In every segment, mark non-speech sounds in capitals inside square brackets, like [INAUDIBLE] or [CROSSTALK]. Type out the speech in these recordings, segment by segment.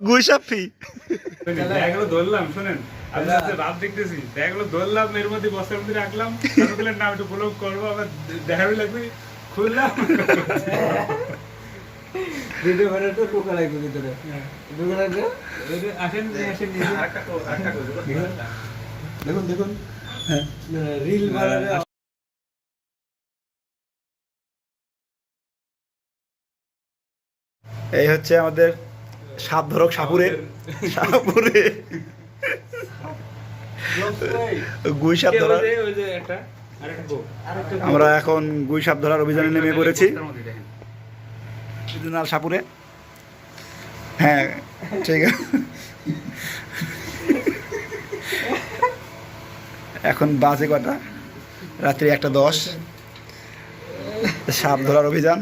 গুইসাফি ব্যাগগুলো ধরলাম শোনেন। ভাব দেখতেছি ব্যাগগুলো ধরলাম এর মধ্যে বস্তার মধ্যে রাখলাম বললেন না একটু ব্লগ করব আবার দেখাবি লাগবে। খুললাম। ভিডিও বানাতে তো টোকা লাগবে ভিতরে। টোকা লাগবে? আসেন আসেন দেখুন। দেখুন। রিল বানালে এই হচ্ছে আমাদের সাপ ধরক সাপুরে। সাপুরে। গুই সাপ ধরা। আমরা এখন গুই সাপ ধরার অভিযানে নেমে পড়েছি। সাপুরে। হ্যাঁ ঠিক আছে। এখন বাজে কটা? রাত্রি একটা দশ। সাপ ধরার অভিযান।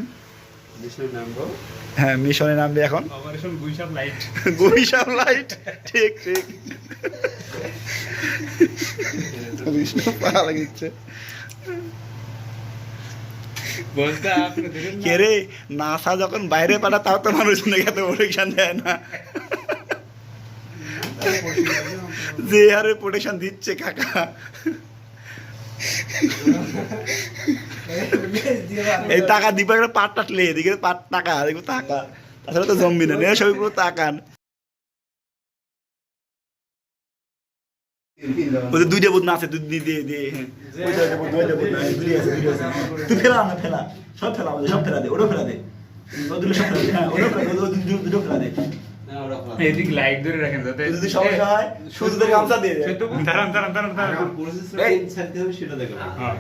হ্যাঁ মিশনে নামবে এখন। অপারেশন গুইসাপ লাইট গুইসাপ লাইট ঠিক ঠিক। বিষ্ণু পাড়া লাগিচ্ছে? কে রে নাসা যখন বাইরে পাঠা তাও তো মানুষ এত প্রোটেকশন দেয় না। যে হারে প্রোটেকশন দিচ্ছে কাকা। [LAUGHS] এই টাকা দিবা একটা পাট টাটলে এদিকে পাট টাকা দেখব টাকা। তাছাড়া তো জম্বি না নেই সবই পুরো টাকান ওই দুইটা বুধ না আছে, দুই দিয়ে দিয়ে দিয়ে। তুই ফেলা না, ফেলা। সব ফেলা সব ফেলা দে ওটা ফেলা দে। ফেলা দে হ্যাঁ ওটা ফেলা দে ফেলা দে। এদিক লাইট ধরে রাখেন যাতে যদি সমস্যা হয় সুযোগের গামছা দিয়ে দে সে তো দাঁড়ান দাঁড়ান দাঁড়ান দাঁড়ান এই, হ্যাঁ।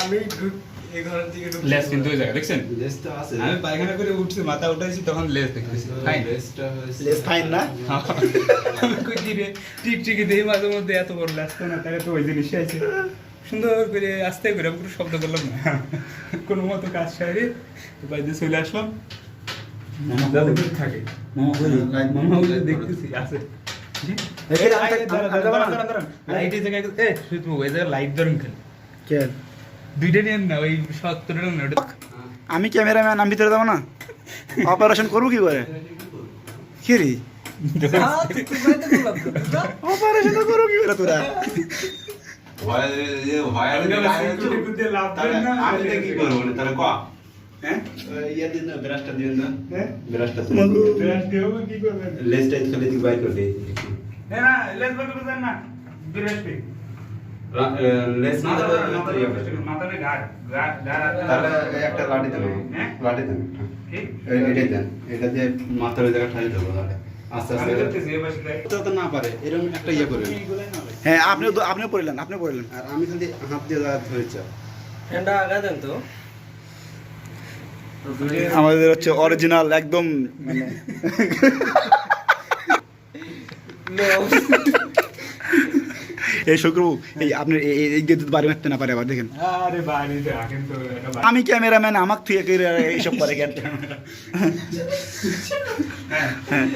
আমি এই ঘরের দিকে লেস কিন্তু ওই জায়গায় দেখছেন? আমি পায়খানা করে উঠছি মাথা উঠাইছি তখন লেস দেখতেছি ফাইন লেস ফাইন না? আমি কই কি রে টিকটিকি দেই মাঝে মধ্যে এত বড় লেস তো না তাহলে তো ওই আছে। সুন্দর করে আস্তে করে আমি কোনো শব্দ করলাম না। কোনো মতো কাজ সারি তো বাইরে চলে আসলাম। থাকে। মামা বলে দেখতেছি আছে। এই, আমি তাকে- আমি- আমি যাব না। অপারেশন এই কি করে? শুধু ওই জায়গায় লাইট ধরেন খালি কেন? দুইটা নিয়েন না। ওই সত্তরটা না ওটা আমি ক্যামেরাম্যান আমি ভিতরে না অপারেশন করব কি করে কি রে তুই তো বাইরে বললাম তো, বুঝলা? অপারেশন করব কি করে তোরা হ্যাঁ তোমাকে কি করবেন না না লেস বন্ধ করে না মাথাটা গাড় গাড় গাড় একটা লাঠি দেবো? লাঠি দেবো ঠিক এটাই দেন এটা দিয়ে মাথার জায়গা ঠাই দেবো তাহলে আস্তে আমি আস্তে করতেছি এই পাশে দেখ। তো না পারে এরকম একটা করবেন হ্যাঁ আপনিও আপনিও পড়লেন আপনিও পড়লেন আর আমি খালি হাত দিয়ে ধরেছি ফ্যানটা আগা দেন তো। আমাদের হচ্ছে অরিজিনাল একদম মানে [LAUGHS] এই শুক্র এই আপনার এই- এই বাড়ি মারতে না পারে আবার দেখেন। বাড়ি। আমি ক্যামেরাম্যান আমাকে থেকে এইসব করে কেন হ্যাঁ। হ্যাঁ।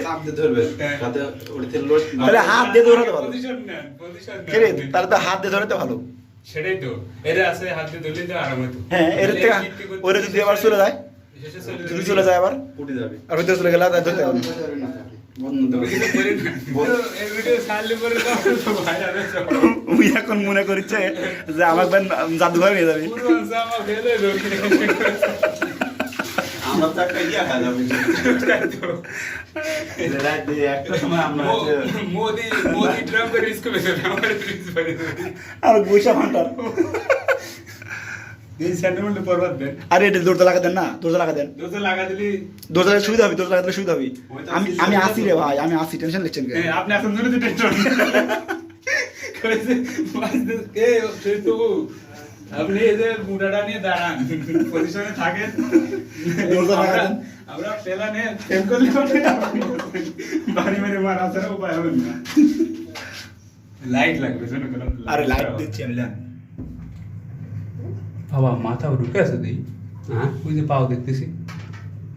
তাহলে হাত দিয়ে ধরাতে ভালো। তাহলে তো হাত দিয়ে ধরাতে ভালো। সেটাই তো এরা আছে হাত দিয়ে ধরলে তো আরাম হতো হ্যাঁ এর থেকে ওরে যদি আবার চলে যায়। শেষে চলে যদি চলে যায় আবার যাবে। আর ভিতরে চলে গেলে আর ধরতে পারবে আমার। উনি এখন মনে করছে যে আমাকে বেন জাদুঘর নিয়ে যাবে। আমার। আমরা তাই আমরা আমার আর বৈশা ভান্ডার। দেন। আরে এটা লাগা দেন না লাগা দেন। লাগা দিলি দৌড়তে লাগা সুবিধা হবে দৌড়তে লাগাতে সুবিধা হবে। আমি আমি আসি রে ভাই আমি আসি টেনশন লিখছেন কেন? আপনি এখন জন্য টেনশন এ তো আপনি এই মুড়াটা নিয়ে দাঁড়ান পজিশনে থাকেন। দৌড়তে লাগা আমরা- দেন। আমরা পেলা নিয়ে ফেল করলে বাড়ি মেরে মারা ছাড়া উপায় হবে না। লাইট লাগবে আরে লাইট দিচ্ছি আমি জান। বাবা মাথা ঢুকে আছে দিই। হ্যাঁ ওই যে পাও দেখতেছি।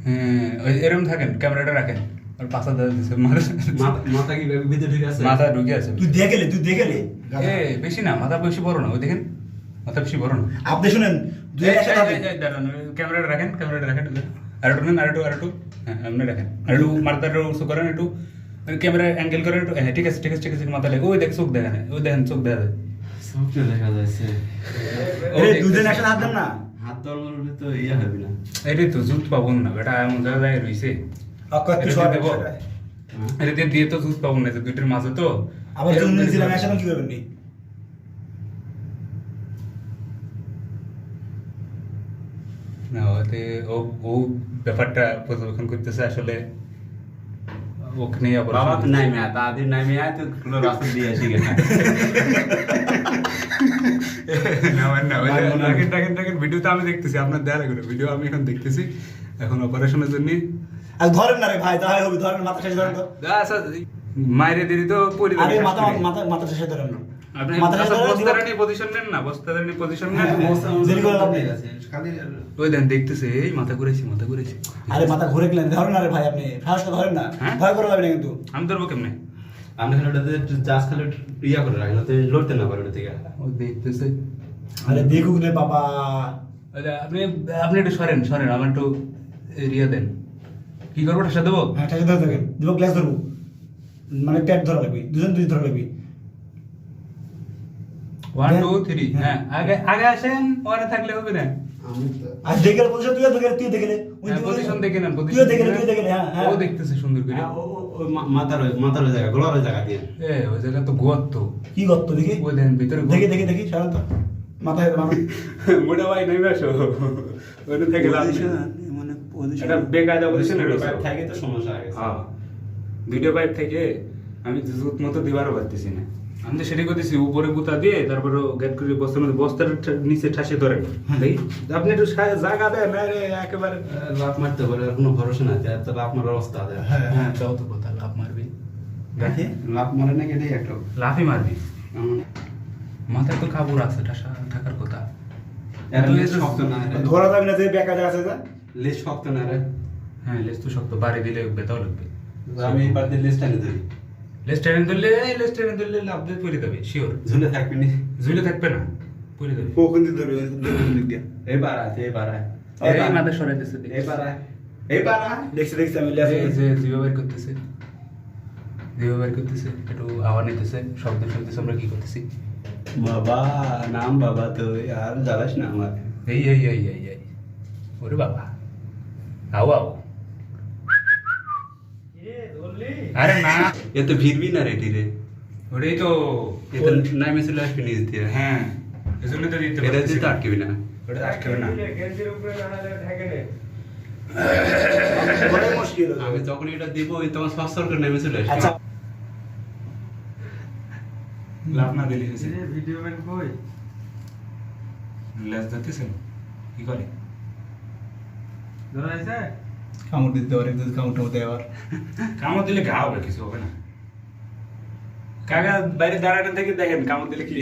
হ্যাঁ ওই এরকম থাকেন ক্যামেরাটা রাখেন। আর পাশা দাদা দিচ্ছে মাথা মাথা- মাথা কি ভিতরে ঢুকে আছে? মাথা ঢুকে আছে। তুই দেখেলে তুই দেখেলে। এ বেশি না মাথা বেশি বড় না ওই দেখেন। মাথা বেশি বড় না। আপনি শুনেন দুই একসাথে ক্যামেরাটা রাখেন ক্যামেরাটা রাখেন আর একটু নেন আর একটু আর একটু হ্যাঁ আপনি রাখেন। আর একটু মাথাটা উঁচু করেন একটু ক্যামেরা অ্যাঙ্গেল করেন একটু- হ্যাঁ ঠিক আছে ঠিক আছে ঠিক আছে মাথা লাগে ওই দেখ চোখ দেখা ওই দেখেন চোখ দেখা যায়। দেখা যাচ্ছে। দুজন একসাথে হাত না হাত তো ইয়ে হবে না এটাই তো জুত পাবো না বেটা এমন জায়গায় এটা? সরাই। দিয়ে দিয়ে তো জুত পাবো না দুইটার মাঝে তো আবার জুন দিলাম। একসাথে কি করবেন নি ও ব্যাপারটা পর্যবেক্ষণ করতেছে আসলে ওখানে আবার বাবা তো নাই মেয়া দাদির নাই মেয়া তো কোনো রাস্তা দিয়ে আসি গেছে আমি দেখতেছি আপনার দেয়া লাগবে ভিডিও আমি এখন দেখতেছি। এখন অপারেশনের জন্য। আর ধরেন না রে ভাই তাহলে হবে ধরেন মাথা শেষ ধরেন তো। মায়ের দিদি তো পরি মাথা মাথা মাথা শেষে ধরেন না। আপনি মাথা শেষে ধরেন বস্তারা নিয়ে পজিশন নেন না পজিশন নেন। দেরি করে লাভ নেই। খালি ওই দেন দেখতেছে এই মাথা ঘুরেছি মাথা ঘুরেছি। আরে মাথা ঘুরে গেলেন ধরেন না ভাই আপনি সাহস ধরেন না? ভয় করে যাবে কিন্তু। আমি ধরবো কেমনে? আমরা খালি ওটাতে একটু খালি ইয়া করে রাখি না লড়তে না পারে ওটা থেকে। ও দেখতেছে। আরে দেখুক রে বাবা। আপনি আপনি একটু সরেন সরেন আমার একটু এরিয়া দেন। কি করব ঠাসা দেবো? হ্যাঁ ঠেসে গ্লাস ধরবো। মানে প্যাট ধরা লাগবে দুজন দুই ধরা লাগবে। ওয়ান টু থ্রি হ্যাঁ আগে আগে আসেন ওখানে থাকলে হবে না। আমি তো আর দেখে পজিশন তুই দেখে তুই দেখে পজিশন দেখে নেন তুই দেখে তুই দেখে হ্যাঁ হ্যাঁ ও দেখতেছে সুন্দর করে। হ্যাঁ, ও- ও- ওই মা- মাথার মাথার জায়গা গোলার জায়গা দিয়ে। এ ওই জায়গা তো গোয়াত কি গর্ত দেখি? ওই দেন ভিতরে দেখি দেখি মাথায় [LAUGHS] মোটা ভাই নেমে আসো। ওখানে থেকে লাভ। মানে এটা বেকায়দা পজিশন পাইপ থাকে তো সমস্যা হয়ে হ্যাঁ। ভিডিও পাইপ থেকে আমি জুত মতো দিবারও পারতেছি না। আমি তো সেটাই করতেছি উপরে গুতা দিয়ে তারপরে গেট করে বস্তার মধ্যে বস্তার নিচে ঠাসে ধরে আপনি একটু জায়গা দেন না রে একেবারে। লাভ মারতে পারে আর কোনো ভরসা নাই এত লাভ মারার অবস্থা আছে হ্যাঁ হ্যাঁ। তাও তো কথা লাভ মারবি। দেখি লাভ মারে না গেলেই একটা। লাভই মারবি? মাথায় তো কাপড় আছে ঠাসা থাকার কথা। শক্ত না রে। ধরা যাবে না যে বেকার আছে যা। লেজ শক্ত না রে। হ্যাঁ লেজ তো শক্ত বাড়ি দিলে বেতাও লাগবে। আমি এবার দিয়ে লেজ টানে ধরি। লেজ টেনে ধরলে এই লেজ ধরলে লাভ দিয়ে পরে দেবে শিওর ঝুলে থাকবি নি। ঝুলে থাকবে না পরে দেবে ও কিন্তু ধরবে দিক দিয়ে এবার আছে এবার আয় এই মাথা সরাইতেছে দেখ। এবার আয়। এবার আয়। দেখছি দেখছি আমি লেস যে জিও বের করতেছে বের করতেছে একটু আওয়াজ নিতেছে শব্দ শুনতেছে আমরা কি করতেছি? বাবা নাম বাবা তো আর জ্বালাস না আমার এই এই এই এই এই। ওরে বাবা। আও আও। আরে না এ তো ভিড়বি না রে রে ওটাই তো এ তো নামে চলে আসবি নিজ দিয়ে হ্যাঁ এজন্য তো দিতে এটা পারতেছি দিয়ে তো আটকেবি না ওটা আটকেবে না বড় মুশকিল আমি যখন এটা দিব ওই তোমার সস্তার করে নেমে চলে আসবি আচ্ছা লাভ না দিলে হয়েছে ভিডিও ম্যান কই লেজ দিতেছেন কি করে ধরা হয়েছে কামড় দিতে পারে যদি কামড় টামড় দেয় আবার। কামড় দিলে ঘা হবে কিছু হবে না। কাকা বাইরে দাঁড়াটা থেকে দেখেন কামড় দিলে কি